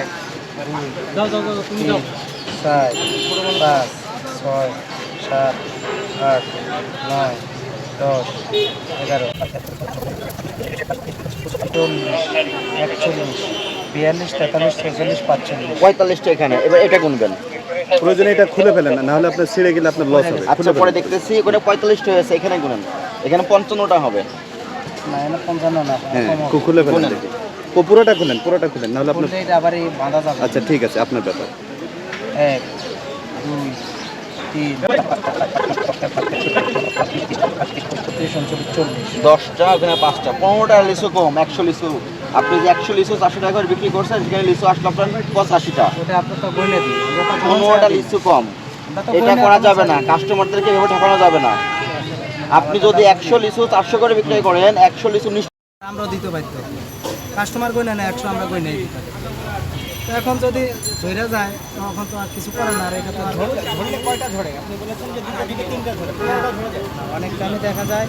এক দুই তিন চার পাঁচ ছয় সাত আট নয় দশ এগারো চল্লিশ একচল্লিশ বিয়াল্লিশ তেতাল্লিশ ছেচল্লিশ পাঁচচল্লিশ। পঁয়তাল্লিশটা এখানে। এবার এটা গুনবেন। প্রয়োজনে এটা খুলে ফেলেন না নাহলে আপনার ছিঁড়ে গেলে আপনার লস হবে। আচ্ছা পরে দেখতেছি ওখানে পঁয়তাল্লিশটা হয়েছে এখানে গুনেন। এখানে পঞ্চান্নটা হবে। না এনে পঞ্চান্ন না হ্যাঁ খুলে ফেলেন দেখি। ও, পুরোটা খুলেন পুরোটা খুলেন নাহলে আপনার এটা আবার এই বাঁধা যাবে। আচ্ছা ঠিক আছে আপনার ব্যাপার। এক দুই তিন দশটা ওখানে পাঁচটা পনেরোটা লিচু কম একশো লিচু আপনি যে একশো লিচু চারশো টাকা করে বিক্রি করছেন সেখানে লিচু আসলো আপনার পঁচাশিটা। পনেরোটা লিচু কম। এটা করা যাবে না কাস্টমারদেরকে এভাবে ঠকানো যাবে না। আপনি যদি একশো লিচু চারশো করে বিক্রি করেন একশো লিচু নিশ্চয় আমরা দিতে বাধ্য। কাস্টমার কই না না একশো আমরা কই নাই তো এখন যদি ধরে যায় তখন তো আর কিছু করে না আর এটা তো ধরলে কয়টা ধরে? আপনি বলেছেন যে দুইটা থেকে তিনটা ধরে। অনেক টাইমে দেখা যায়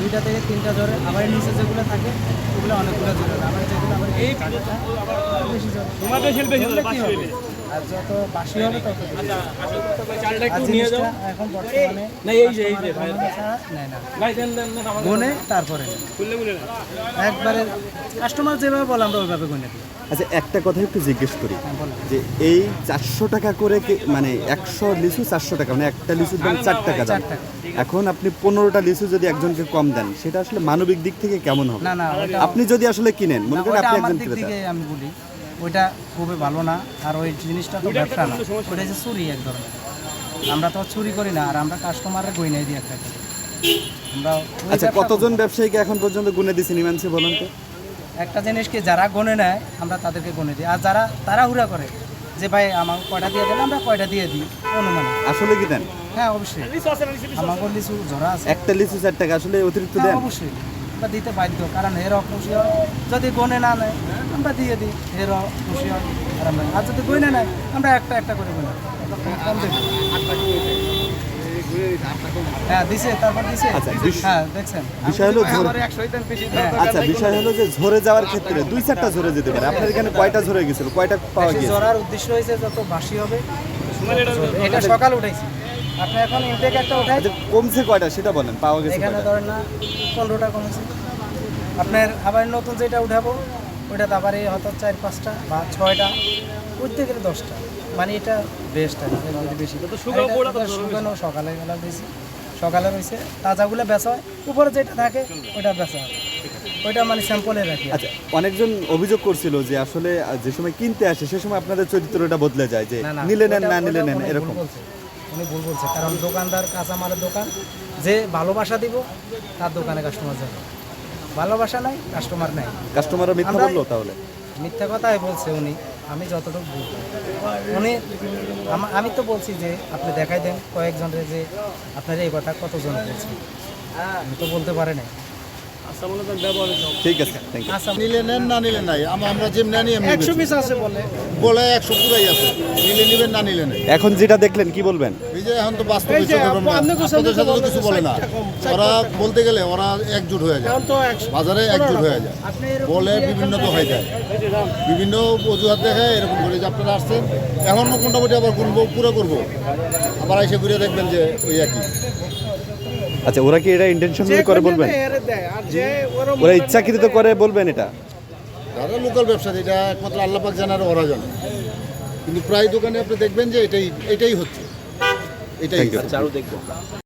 দুইটা থেকে তিনটা ধরে। আবার নিচে যেগুলো থাকে ওগুলো অনেকগুলো ধরে। আবার যেগুলো আবার বেশি ধরে? আর যত বাসি হবে তত এখন বর্তমানে দেন আমাকে গুনে তারপরে একবারে কাস্টমার যেভাবে বলে আমরা ওইভাবে গুনে দিই। আচ্ছা একটা কথা একটু জিজ্ঞেস করি। হ্যাঁ যে এই চারশো টাকা করে কি- মানে একশো লিচু চারশো টাকা মানে একটা লিচুর দাম চার টাকা দাম। চার এখন আপনি পনেরোটা লিচু যদি একজনকে কম দেন সেটা আসলে মানবিক দিক থেকে কেমন হবে? না না ওইটা আপনি যদি আসলে কিনেন মনে করেন আপনি একজন ক্রেতা। আমি বলি। ওইটা খুবই ভালো না আর ওই জিনিসটা তো ব্যবসা না। ওইটা হচ্ছে চুরি এক ধরনের। আমরা তো আর চুরি করি না আর আমরা কাস্টমারের গই নাই দিয়ে একটা আমরা আচ্ছা কতজন ব্যবসায়ীকে এখন পর্যন্ত গুনে দিয়েছেন ইমানসি বলুন তো? একটা জিনিস কি যারা গনে নেয় আমরা তাদেরকে গনে দিই। আর যারা তারা হুরা করে যে ভাই আমাকে কয়টা দিয়ে দেন আমরা কয়টা দিয়ে দিই? অনুমানে। আসলে কি দেন? হ্যাঁ অবশ্যই। আমাকে লিচু ঝরা আছে। একটা লিচু চার টাকা আসলে অতিরিক্ত হ্যাঁ, দেন? অবশ্যই। আমরা দিতে বাধ্য কারণ এর খুশি হয় যদি গনে না নেয় আমরা দিয়ে দিই এর খুশি হয় আর আমরা। আর যদি গনে নেয় আমরা একটা একটা করে গনে কম হ্যাঁ দিছে তারপর দিছে। আচ্ছা, হ্যাঁ দেখছেন। বিষয় হলো ঝরে- হ্যাঁ, আচ্ছা বিষয় হলো যে ঝরে যাওয়ার ক্ষেত্রে দুই চারটা ঝরে যেতে পারে। আপনার এখানে কয়টা ঝরে গেছিল? কয়টা পাওয়া গিয়েছে? উদ্দেশ্য হয়েছে যত বাসি হবে এটা সকাল উঠাইছি আপনি এখন ইনটেক একটা উঠাই আচ্ছা কমছে কয়টা? সেটা বলেন পাওয়া গেছে এখানে? ধরেন না পনেরোটা কমেছে। আপনার আবার নতুন যেটা উঠাবো ওইটাতে আবার এই হয়তো চার পাঁচটা বা ছয়টা উঠতে গেলে দশটা। মানে এটা বেস্ট আর যদি বেশি। শুকানো সকালে বেলা বেশি সকালে রয়েছে তাজাগুলো বেচা হয়। উপরে যেটা থাকে ওইটা বেচা হয়। ওইটা মানে স্যাম্পলে রাখি আচ্ছা অনেকজন অভিযোগ করছিল যে আসলে যে সময় কিনতে আসে সে সময় আপনাদের চরিত্রটা বদলে যায় যে না, না, নিলে নেন না নিলে ওটা নেন এরকম। বলছে। উনি ভুল বলছে। কারণ দোকানদার কাঁচামালের দোকান যে ভালোবাসা দিব তার দোকানে কাস্টমার যাবে। ভালোবাসা নাই কাস্টমার নাই। কাস্টমারও মিথ্যা বলল তাহলে? মিথ্যা কথাই বলছে উনি। আমি যতটুকু বুঝি। উনি আমা- আমি তো বলছি যে আপনি দেখাই দেন কয়েকজনের যে আপনার এই কথা কতজন বলছে আমি তো বলতে পারে নাই আচ্ছা বলে তো ব্যবহার ঠিক আছে থ্যাংক ইউ আচ্ছা নিলে নেন না নিলে নাই? আমরা আনি এমনি একশো পিস আছে বলে। বলে একশো পুরাই আছে। নিলে নিবেন না নিলে নাই? এখন যেটা দেখলেন কি বলবেন? এই যে এখন তো বাস্তব সাথে তো কিছু বলে না। ওরা বলতে গেলে ওরা একজুট হয়ে যায়। বাজারে একজুট হয়ে যায়। বলে বিভিন্ন তো একটা হয়ে যায়। বিভিন্ন অজুহাত দেখায় এরকম করে যে আপনারা আসছেন। এখন মোটামুটি আবার গুনবো পুরো করব আবার এসে ঘুরে দেখবেন যে ওই একই। আচ্ছা ওরা কি এটা ইন্টেনশনালি করে বলবেন? ওরা ইচ্ছাকৃত করে বলবেন এটা? তারা লোকাল ব্যবসা এটা একমাত্র আল্লাপাক জানার ওরা জানে। কিন্তু প্রায় দোকানে আপনি দেখবেন যে এটাই এটাই হচ্ছে। এটাই you. আরও দেখব